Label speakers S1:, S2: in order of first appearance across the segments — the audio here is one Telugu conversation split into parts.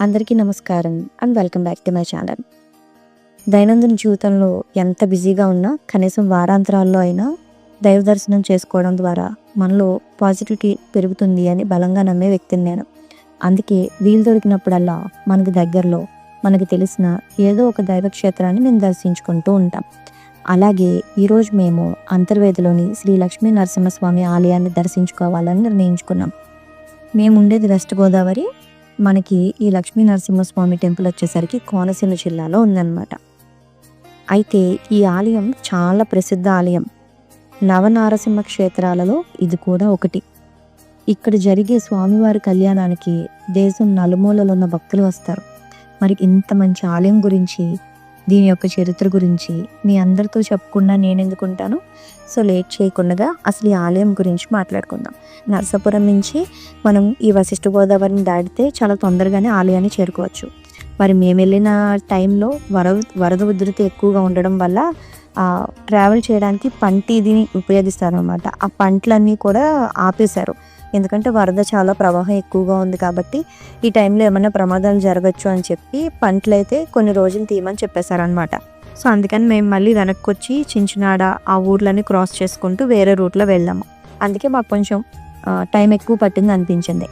S1: అందరికీ నమస్కారం and welcome back to my channel. దైనందిన జీవితంలో ఎంత బిజీగా ఉన్నా కనీసం వారాంతరాల్లో అయినా దైవ దర్శనం చేసుకోవడం ద్వారా మనలో పాజిటివిటీ పెరుగుతుంది అని బలంగా నమ్మే వ్యక్తిని నేను. అందుకే వీలు దొరికినప్పుడల్లా మనకి దగ్గరలో మనకి తెలిసిన ఏదో ఒక దైవక్షేత్రాన్ని మేము దర్శించుకుంటూ ఉంటాం. అలాగే ఈరోజు మేము అంతర్వేదిలోని శ్రీ లక్ష్మీ నరసింహస్వామి ఆలయాన్ని దర్శించుకోవాలని నిర్ణయించుకున్నాం. మేము ఉండేది వెస్ట్ గోదావరి మనకి ఈ లక్ష్మీ నరసింహస్వామి టెంపుల్ వచ్చేసరికి కోనసీమ జిల్లాలో ఉందన్నమాట. అయితే ఈ ఆలయం చాలా ప్రసిద్ధ ఆలయం. నవనారసింహ క్షేత్రాలలో ఇది కూడా ఒకటి. ఇక్కడ జరిగే స్వామివారి కళ్యాణానికి దేశం నలుమూలలో ఉన్న భక్తులు వస్తారు. మరి ఇంత మంచి ఆలయం గురించి దీని యొక్క చరిత్ర గురించి మీ అందరితో చెప్పకుండా నేను ఎందుకుంటాను సో లేట్ చేయకుండా అసలు ఈ ఆలయం గురించి మాట్లాడుకుందాం. నరసాపురం నుంచి మనం ఈ వశిష్ఠ గోదావరిని దాటితే చాలా తొందరగానే ఆలయాన్ని చేరుకోవచ్చు. మరి మేము వెళ్ళిన టైంలో వర వరద ఉధృతి ఎక్కువగా ఉండడం వల్ల ట్రావెల్ చేయడానికి పంటిదిని ఉపయోగిస్తారు అనమాట ఆ పంటలన్నీ కూడా ఆపేశారు. ఎందుకంటే వరద చాలా ప్రవాహం ఎక్కువగా ఉంది కాబట్టి ఈ టైంలో ఏమైనా ప్రమాదాలు జరగచ్చు అని చెప్పి పంటలు అయితే కొన్ని రోజులు తీయమని చెప్పేశారనమాట సో అందుకని మేము మళ్ళీ వెనక్కి వచ్చి చించినాడ ఆ ఊర్లని క్రాస్ చేసుకుంటూ వేరే రూట్లో వెళ్ళాము. అందుకే మాకు కొంచెం టైం ఎక్కువ పట్టింది అనిపించింది.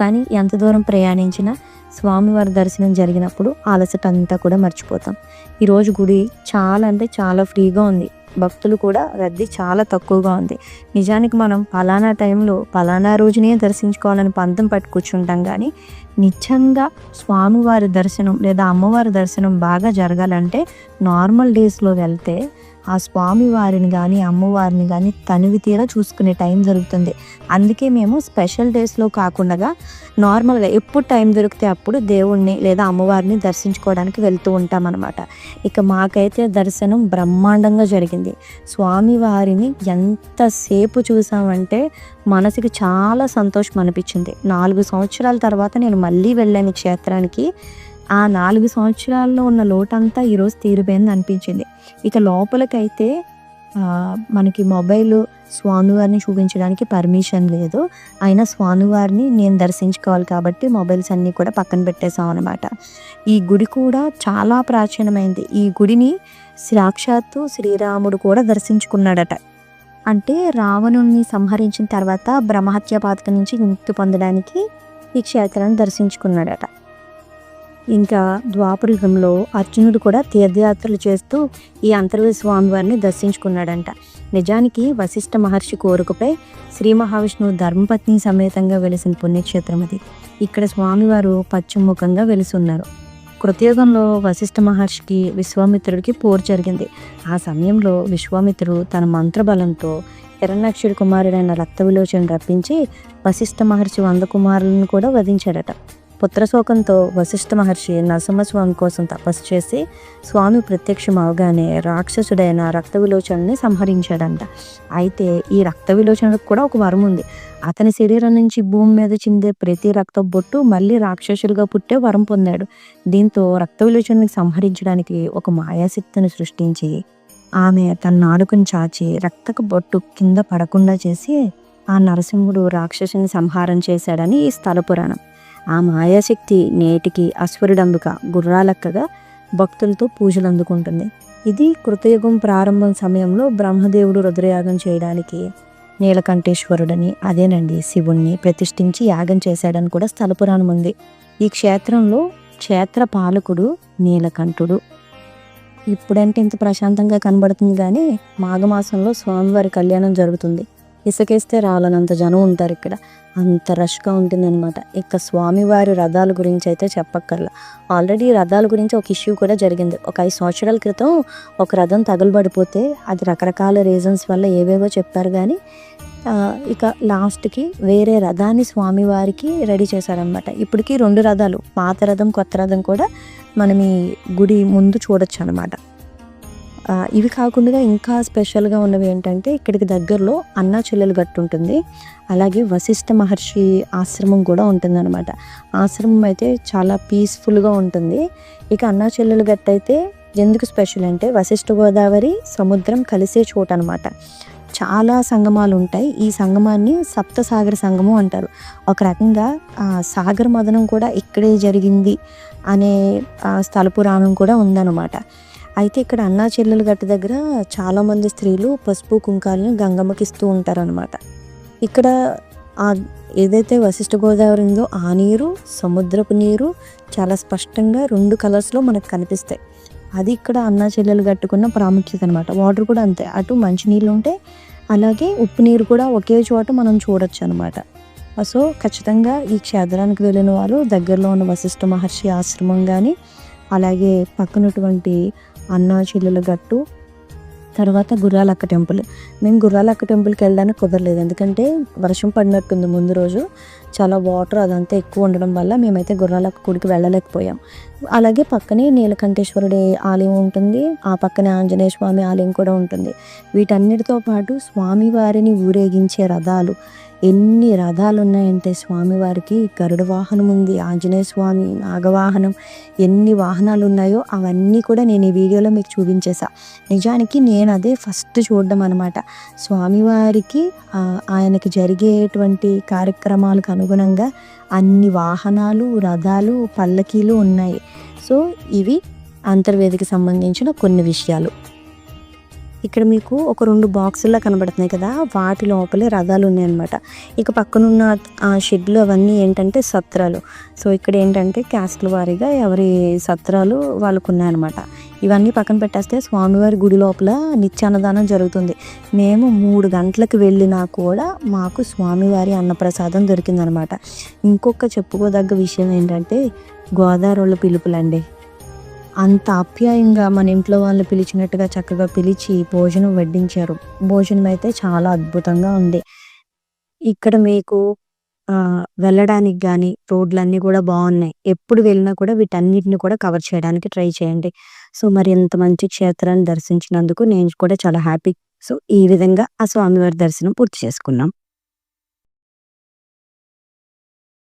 S1: కానీ ఎంత దూరం ప్రయాణించినా స్వామివారి దర్శనం జరిగినప్పుడు అలసట అంతా కూడా మర్చిపోతాం. ఈరోజు గుడి చాలా అంటే చాలా ఫ్రీగా ఉంది. భక్తులు కూడా రద్దీ చాలా తక్కువగా ఉంది. నిజానికి మనం పలానా టైంలో పలానా రోజునే దర్శించుకోవాలని పంతం పట్టు కూర్చుంటాం కానీ నిజంగా స్వామివారి దర్శనం లేదా అమ్మవారి దర్శనం బాగా జరగాలంటే నార్మల్ డేస్లో వెళ్తే ఆ స్వామివారిని కానీ అమ్మవారిని కానీ తనివి తీరా చూసుకునే టైం దొరుకుతుంది అందుకే మేము స్పెషల్ డేస్లో కాకుండా నార్మల్గా ఎప్పుడు టైం దొరికితే అప్పుడు దేవుణ్ణి లేదా అమ్మవారిని దర్శించుకోవడానికి వెళ్తూ ఉంటాం అనమాట ఇక మాకైతే దర్శనం బ్రహ్మాండంగా జరిగింది. స్వామి వారిని ఎంతసేపు చూసామంటే మనసుకి చాలా సంతోషం అనిపించింది. నాలుగు సంవత్సరాల తర్వాత నేను మళ్ళీ వెళ్ళాను క్షేత్రానికి ఆ నాలుగు సంవత్సరాల్లో ఉన్న లోటంతా ఈరోజు తీరిపోయింది అనిపించింది. ఇక లోపలికైతే మనకి మొబైల్ స్వామివారిని చూపించడానికి పర్మిషన్ లేదు. అయినా స్వామివారిని నేను దర్శించుకోవాలి కాబట్టి మొబైల్స్ అన్నీ కూడా పక్కన పెట్టేశాం అనమాట ఈ గుడి కూడా చాలా ప్రాచీనమైంది. ఈ గుడిని సాక్షాత్తు శ్రీరాముడు కూడా దర్శించుకున్నాడట. అంటే రావణుణ్ణి సంహరించిన తర్వాత బ్రహ్మహత్య పాతక నుంచి ముక్తి పొందడానికి ఈ క్షేత్రాన్ని దర్శించుకున్నాడట. ఇంకా ద్వాపరయుగంలో అర్జునుడు కూడా తీర్థయాత్రలు చేస్తూ ఈ అంతర్వేద స్వామివారిని దర్శించుకున్నాడంట. నిజానికి వశిష్ఠ మహర్షి కోరికపై శ్రీ మహావిష్ణువు ధర్మపత్ని సమేతంగా వెలిసిన పుణ్యక్షేత్రం అది. ఇక్కడ స్వామివారు పశ్చిమముఖంగా వెలిసున్నారు. కృతయుగంలో వశిష్ఠ మహర్షికి విశ్వామిత్రుడికి పోరు జరిగింది. ఆ సమయంలో విశ్వామిత్రుడు తన మంత్రబలంతో హిరణ్యాక్షుడి కుమారుడైన రక్త విలోచన రప్పించి వశిష్ఠ మహర్షి వంద కుమారులను కూడా వధించాడట. పుత్రశోకంతో వశిష్ఠ మహర్షి నరసింహస్వామి కోసం తపస్సు చేసి స్వామి ప్రత్యక్షం అవగానే రాక్షసుడైన రక్త విలోచనని సంహరించాడంట. అయితే ఈ రక్త విలోచనకు కూడా ఒక వరం ఉంది. అతని శరీరం నుంచి భూమి మీద చిందే ప్రతి రక్త బొట్టు మళ్ళీ రాక్షసులుగా పుట్టే వరం పొందాడు. దీంతో రక్త విలోచనని సంహరించడానికి ఒక మాయాశక్తిని సృష్టించి ఆమె తన నాడుకుని చాచి రక్తకు బొట్టు కింద పడకుండా చేసి ఆ నరసింహుడు రాక్షసుని సంహారం చేశాడని ఈ స్థల పురాణం. ఆ మాయాశక్తి నేటికి అశ్వరుడంబిక గుర్రాలక్కగా భక్తులతో పూజలు అందుకుంటుంది. ఇది కృతయుగం ప్రారంభం సమయంలో బ్రహ్మదేవుడు రుద్రయాగం చేయడానికి నీలకంఠేశ్వరుడని అదేనండి శివుణ్ణి ప్రతిష్ఠించి యాగం చేశాడని కూడా స్థలపురాణం ఉంది. ఈ క్షేత్రంలో క్షేత్ర పాలకుడు నీలకంఠుడు. ఇప్పుడంటే ఇంత ప్రశాంతంగా కనబడుతుంది కానీ మాఘమాసంలో స్వామివారి కళ్యాణం జరుగుతుంది. ఇసుకేస్తే రాలనంత జనం ఉంటారు ఇక్కడ. అంత రష్గా ఉంటుందన్నమాట. ఇక స్వామివారి రథాల గురించి అయితే చెప్పక్కర్లా. ఆల్రెడీ రథాల గురించి ఒక ఇష్యూ కూడా జరిగింది. ఒక ఐదు సంవత్సరాల క్రితం ఒక రథం తగులుబడిపోతే అది రకరకాల రీజన్స్ వల్ల ఏవేవో చెప్పారు కానీ ఇక లాస్ట్కి వేరే రథాన్ని స్వామివారికి రెడీ చేశారనమాట ఇప్పటికీ రెండు రథాలు పాత రథం కొత్త రథం కూడా మనం ఈ గుడి ముందు చూడొచ్చు అనమాట ఇవి కాకుండా ఇంకా స్పెషల్గా ఉన్నవి ఏంటంటే ఇక్కడికి దగ్గరలో అన్నా చెల్లెలు గట్టు ఉంటుంది అలాగే వశిష్ఠ మహర్షి ఆశ్రమం కూడా ఉంటుంది అనమాట ఆశ్రమం అయితే చాలా పీస్ఫుల్గా ఉంటుంది. ఇక అన్నా చెల్లెలు గట్టు అయితే ఎందుకు స్పెషల్ అంటే వశిష్ఠ గోదావరి సముద్రం కలిసే చోట అనమాట చాలా సంగమాలు ఉంటాయి ఈ సంగమాన్ని సప్తసాగర సంగమం అంటారు. ఒక రకంగా సాగర మదనం కూడా ఇక్కడే జరిగింది అనే స్థలపురాణం స్థల పురాణం కూడా ఉందన్నమాట. అయితే ఇక్కడ అన్నా చెల్లెలు గట్టు దగ్గర చాలామంది స్త్రీలు పసుపు కుంకాలను గంగమ్మకిస్తూ ఉంటారనమాట ఇక్కడ ఆ ఏదైతే వశిష్ఠ గోదావరి ఉందో ఆ నీరు సముద్రపు నీరు చాలా స్పష్టంగా రెండు కలర్స్లో మనకు కనిపిస్తాయి. అది ఇక్కడ అన్నా చెల్లెలు కట్టుకున్న ప్రాముఖ్యత అనమాట వాటర్ కూడా అంతే. అటు మంచి నీళ్ళు ఉంటే అలాగే ఉప్పు నీరు కూడా ఒకే చోట మనం చూడొచ్చు అనమాట సో ఖచ్చితంగా ఈ క్షేత్రానికి వెళ్ళిన వాళ్ళు దగ్గరలో ఉన్న వశిష్ఠ మహర్షి ఆశ్రమం కానీ అలాగే పక్కనటువంటి అన్నా చెల్లెల గట్టు తర్వాత గుర్రాలక్క టెంపుల్. మేము గుర్రాలక్క టెంపుల్కి వెళ్ళడానికి కుదరలేదు. ఎందుకంటే వర్షం పడినట్టుంది ముందు రోజు. చాలా వాటర్ అదంతా ఎక్కువ ఉండడం వల్ల మేమైతే గుర్రాలక్క గుడికి వెళ్ళలేకపోయాం. అలాగే పక్కనే నీలకంఠేశ్వరుడి ఆలయం ఉంటుంది. ఆ పక్కనే ఆంజనేయ స్వామి ఆలయం కూడా ఉంటుంది. వీటన్నిటితో పాటు స్వామివారిని ఊరేగించే రథాలు. ఎన్ని రథాలు ఉన్నాయంటే స్వామివారికి గరుడ వాహనం ఉంది ఆంజనేయ స్వామి నాగవాహనం. ఎన్ని వాహనాలు ఉన్నాయో అవన్నీ కూడా నేను ఈ వీడియోలో మీకు చూపించేసా. నిజానికి నేను అదే ఫస్ట్ చూడడం అనమాట స్వామివారికి ఆయనకి జరిగేటువంటి కార్యక్రమాలకు అనుగుణంగా అన్ని వాహనాలు రథాలు పల్లకీలు ఉన్నాయి. సో ఇవి అంతర్వేదికి సంబంధించిన కొన్ని విషయాలు. ఇక్కడ మీకు ఒక రెండు బాక్సుల్లో కనబడుతున్నాయి కదా వాటి లోపలే రథాలు ఉన్నాయన్నమాట. ఇక పక్కనున్న ఆ షెడ్లు అవన్నీ ఏంటంటే సత్రాలు. సో ఇక్కడ ఏంటంటే క్యాస్ట్ల వారీగా ఎవరి సత్రాలు వాళ్ళకు ఉన్నాయన్నమాట ఇవన్నీ పక్కన పెట్టేస్తే స్వామివారి గుడి లోపల నిత్యాన్నదానం జరుగుతుంది. మేము మూడు గంటలకు వెళ్ళినా కూడా మాకు స్వామివారి అన్నప్రసాదం దొరికిందనమాట. ఇంకొక చెప్పుకోదగ్గ విషయం ఏంటంటే గోదావరి పిలుపులండి. అంత ఆప్యాయంగా మన ఇంట్లో వాళ్ళు పిలిచినట్టుగా చక్కగా పిలిచి భోజనం వడ్డించారు. భోజనం అయితే చాలా అద్భుతంగా ఉంది. ఇక్కడ మీకు వెళ్ళడానికి కానీ రోడ్లన్నీ కూడా బాగున్నాయి ఎప్పుడు వెళ్ళినా కూడా వీటన్నిటిని కూడా కవర్ చేయడానికి ట్రై చేయండి. సో మరి ఇంత మంచి క్షేత్రాన్ని దర్శించినందుకు నేను కూడా చాలా హ్యాపీ. సో ఈ విధంగా ఆ స్వామివారి దర్శనం పూర్తి చేసుకున్నాం.